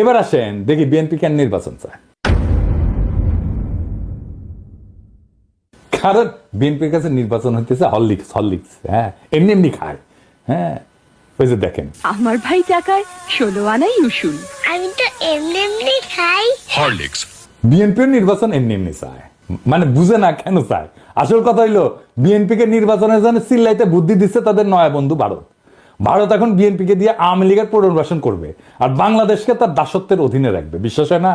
এবার আসেন দেখি বিএনপি কেন নির্বাচন চায়। কারণ বিএনপির কাছে নির্বাচন হইতেছে হরলিক্স হরলিক্স হ্যাঁ এমনি এমনি খায় হ্যাঁ ওই যে দেখেন। আমার ভাই টাকায় ষোলো আনাই উসুল আমি তো এমনি এমনি খাই। Horlicks. বিএনপির নির্বাচন এমনি এমনি চায় মানে বুঝে না কেন চায়। আসল কথা হইল বিএনপি কে নির্বাচনের জন্য চিল্লাইতে বুদ্ধি দিচ্ছে তাদের নয়া বন্ধু ভারত। ভারত এখন বিএনপি কে দিয়ে আওয়ামী লীগের পুনর্বাসন করবে আর বাংলাদেশকে তার দাসত্বের অধীনে রাখবে। বিশ্বাস হয় না?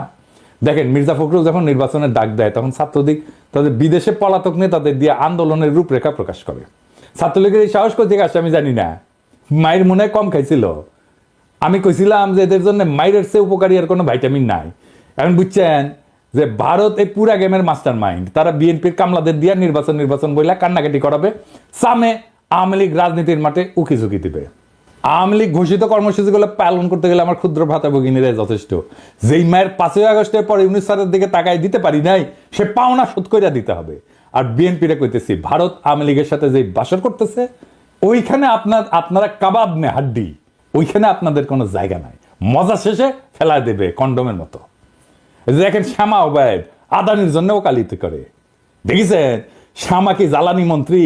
দেখেন, মির্জা ফখরুল যখন নির্বাচনের ডাক দেয়, তখন ছাত্রদিক তাদের বিদেশে পলাতক নিয়ে তাদের দিয়ে আন্দোলনের রূপরেখা প্রকাশ করে। ছাত্রলীগের এই সাহস কোথেকে আসে আমি জানি না। মায়ের মনে কম খাইছিল। আমি কইছিলাম যে এদের জন্য মাইরের চেয়ে উপকারী আর কোনো ভাইটামিন নাই। এখন বুঝছেন যে ভারত এই পুরা গেমের মাস্টার মাইন্ড তারা বিএনপির কামলাদের দিয়ে নির্বাচন নির্বাচন বইলা কান্নাকাটি করাবে। সামে আওয়ামী লীগ রাজনীতির মাঠে উকি ঝুঁকি দিবে। আওয়ামী লীগ ঘোষিত কর্মসূচিগুলো পালন করতে গেলে আমার ক্ষুদ্র ভাতা ভগিনীরাই যথেষ্ট। যেই মায়ের পাঁচই আগস্টের পর ইউনিট স্যারের দিকে তাকায় দিতে পারি নাই, সে পাওনা শোধ করে দিতে হবে। আর বিএনপিরে কইতেছি, ভারত আওয়ামী লীগের সাথে যে বাসর করতেছে, ওইখানে আপনার, আপনারা কাবাব নে হাড্ডি, ওইখানে আপনাদের কোনো জায়গা নাই। মজা শেষে ফেলা দেবে কন্ডমের মতো। দেখেন শ্যামা ওবায়দ, আদানির জন্য ওকালিত করে। দেখেছেন? শ্যামা কি জ্বালানি মন্ত্রী?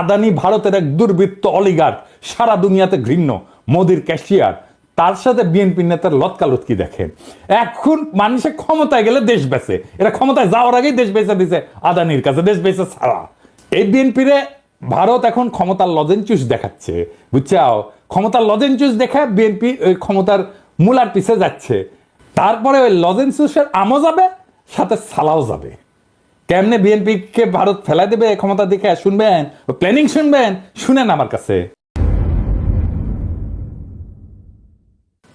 আদানি ভারতের এক দুর্বৃত্ত অলিগার সারা দুনিয়াতে ঘৃণ্য, মোদির ক্যাশিয়ার। তার সাথে বিএনপি নেতার লতকালতকি দেখেন এখন মানুষের ক্ষমতায় গেলে দেশ বেচে। এরা ক্ষমতায় যাওয়ার আগেই দেশ বেচে দিছে। আদানির কাছে দেশ বেচে ছাড়া। এই বিএনপিরে ভারত এখন ক্ষমতার লজেনচুস দেখাচ্ছে। বুঝছাও? ক্ষমতার লজেনচুস দেখা বিএনপি ওই ক্ষমতার মূলার পিছে যাচ্ছে। তারপরে ওই লজেনচুসের আমও যাবে, সাথে সালাও যাবে। কেমনে বিএনপি কে ভারত ফেলাই দেবে ক্ষমতা দেখে শুনবেন? প্ল্যানিং শুনবেন? শুনেন আমার কাছে।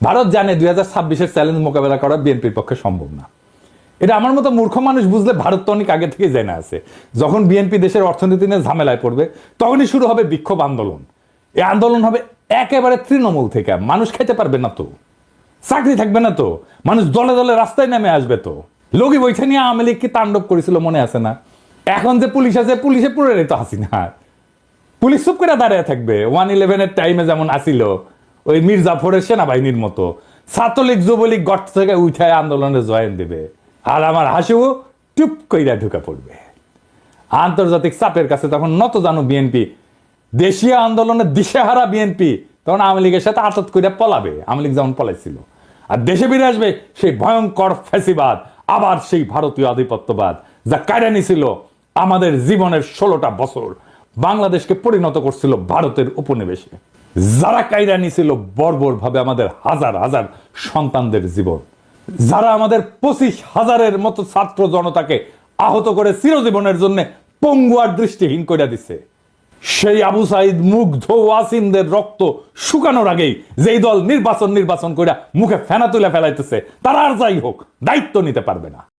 ভারত জানে দুই হাজার ছাব্বিশের চ্যালেঞ্জ মোকাবেলা করা বিএনপির পক্ষে সম্ভব না। এটা আমার মতো মূর্খ মানুষ বুঝলে ভারত তো অনেক আগে থেকে জেনে আছে। যখন বিএনপি দেশের অর্থনীতি নিয়ে ঝামেলায় পড়বে, তখনই শুরু হবে বিক্ষোভ আন্দোলন। এই আন্দোলন হবে একেবারে তৃণমূল থেকে। মানুষ খেতে পারবে না তো। চাকরি থাকবে না তো। মানুষ দলে দলে রাস্তায় নেমে আসবে তো। লগি বৈঠা নিয়ে আওয়ামী লীগ কি তাণ্ডব করেছিল মনে আছে না? এখন যে পুলিশ আছে, পুলিশে পুরে রেতো হাসিনা। পুলিশ চুপ করে দাঁড়িয়ে থাকবে। ওয়ান ইলেভেনের টাইমে যেমন আসিল ওই মীর জাফরের সেনাবাহিনীর মতো। ছাত্রলীগ, যুবলীগ গর্ত থেকে উঠায় আন্দোলনে জয়েন দেবে। আর আমার হাসিও টুপ কইরা ঢুকে পড়বে। আন্তর্জাতিক চাপের কাছে তখন নত জানো বিএনপি। দেশীয় আন্দোলনের দিশেহারা বিএনপি তখন আওয়ামী লীগের সাথে আটত করে পলাবে। আওয়ামী লীগ যেমন পলাইছিল। আর দেশে ফিরে আসবে সেই ভয়ঙ্কর ফ্যাসিবাদ, আবার সেই ভারতীয় আধিপত্যবাদ যা কায়রানি ছিল আমাদের জীবনের ষোলোটা বছর। বাংলাদেশকে পরিণত করছিল ভারতের উপনিবেশে। যারা কায়রানি ছিল বর্বর ভাবে আমাদের হাজার হাজার সন্তানদের জীবন, যারা আমাদের পঁচিশ হাজারের মতো ছাত্র জনতাকে আহত করে চিরজীবনের জন্য পঙ্গু আর দৃষ্টিহীন করে দিছে। সেই আবু সাইদ মুগ্ধ ওয়াসিমদের রক্ত শুকানোর আগেই যেই দল নির্বাচন নির্বাচন করে মুখে ফেনা তুলে ফেলাইতেছে, তারা আর যাই হোক, দায়িত্ব নিতে পারবে না।